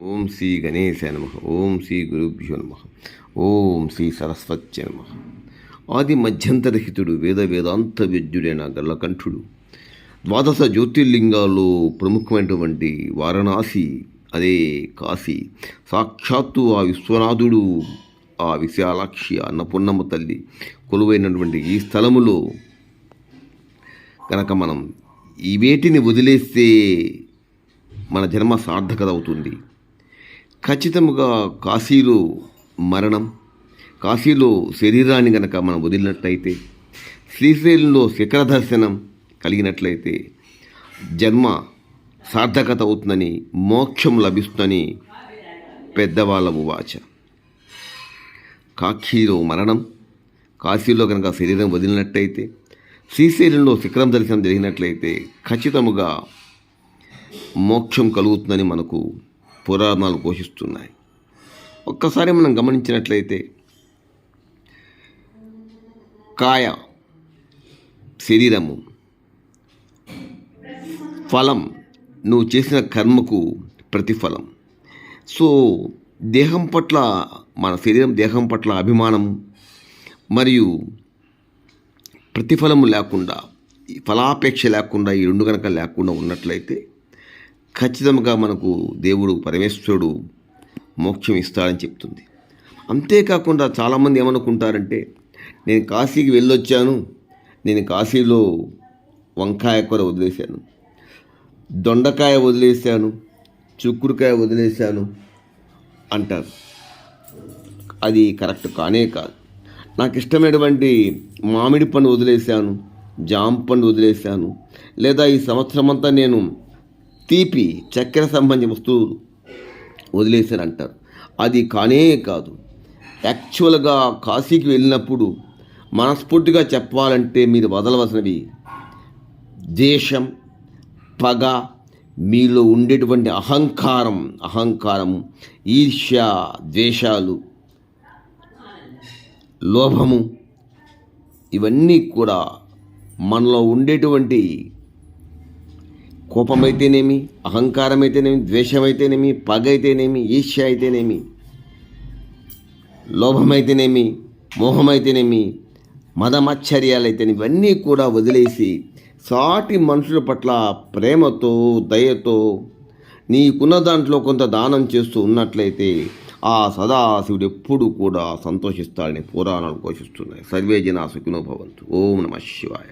ఓం శ్రీ గణేశాయ నమ ఓం శ్రీ గురుభ్యో నమ ఓం శ్రీ సరస్వత్య నమ. ఆది మధ్యంతరహితుడు వేద వేదాంత విద్యుడైన గల్లకంఠుడు ద్వాదశ జ్యోతిర్లింగాల్లో ప్రముఖమైనటువంటి వారణాసి అదే కాశీ. సాక్షాత్తు ఆ విశ్వనాథుడు ఆ విశాలాక్షి ఆ అన్నపూర్ణమ్మ తల్లి కొలువైనటువంటి ఈ స్థలములో కనుక మనం ఈ వేటిని వదిలేస్తే మన జన్మ సార్థకత అవుతుంది ఖచ్చితముగా కాశీలో మరణం కాశీలో శరీరాన్ని గనక మనం వదిలినట్లయితే శ్రీశైలంలో శిఖర దర్శనం కలిగినట్లయితే జన్మ సార్థకత అవుతుందని మోక్షం లభిస్తుందని పెద్దవాళ్ళ వాచ కాశీలో మరణం కాశీలో కనుక శరీరం వదిలినట్టయితే శ్రీశైలంలో శిఖరం దర్శనం జరిగినట్లయితే ఖచ్చితముగా మోక్షం కలుగుతుందని మనకు పురాణాలు ఘోషిస్తున్నాయి. ఒక్కసారి మనం గమనించినట్లయితే కాయ శరీరము ఫలం నువ్వు చేసిన కర్మకు ప్రతిఫలం. సో దేహం పట్ల మన శరీరం దేహం పట్ల అభిమానం మరియు ప్రతిఫలము లేకుండా ఈ ఫలాపేక్ష లేకుండా ఈ రెండు కనుక లేకుండా ఉన్నట్లయితే ఖచ్చితంగా మనకు దేవుడు పరమేశ్వరుడు మోక్షం ఇస్తాడని చెప్తుంది. అంతేకాకుండా చాలామంది ఏమనుకుంటారంటే నేను కాశీకి వెళ్ళొచ్చాను నేను కాశీలో వంకాయ కూర వదిలేశాను దొండకాయ వదిలేశాను చుక్కుడుకాయ వదిలేశాను అంటారు. అది కరెక్ట్ కానే కాదు. నాకు ఇష్టమైనటువంటి మామిడి పండు వదిలేశాను జామ పండు వదిలేశాను లేదా ఈ సంవత్సరం అంతా నేను తీపి చక్కెర సంబంధించిన వస్తువులు వదిలేశారు అంటారు అది కానే కాదు. యాక్చువల్గా కాశీకి వెళ్ళినప్పుడు మనస్ఫూర్తిగా చెప్పాలంటే మీరు వదలవలసినవి దేశం పగ మీలో ఉండేటువంటి అహంకారం అహంకారం ఈర్ష్య ద్వేషాలు లోభము ఇవన్నీ కూడా మనలో ఉండేటువంటి కోపమైతేనేమి అహంకారం అయితేనేమి ద్వేషం అయితేనేమి పగ అయితేనేమి ఈర్ష్య అయితేనేమి లోభమైతేనేమి మోహమైతేనేమి మదమచ్చర్యాలైతేనేమి ఇవన్నీ కూడా వదిలేసి సాటి మనుషుల పట్ల ప్రేమతో దయతో నీకున్న దాంట్లో కొంత దానం చేస్తూ ఉన్నట్లయితే ఆ సదాశివుడు ఎప్పుడు కూడా సంతోషిస్తాడని పురాణాలు ఘోషిస్తున్నాయి. సర్వే జనా సుఖినో భవంతు. ఓం నమ శివాయ.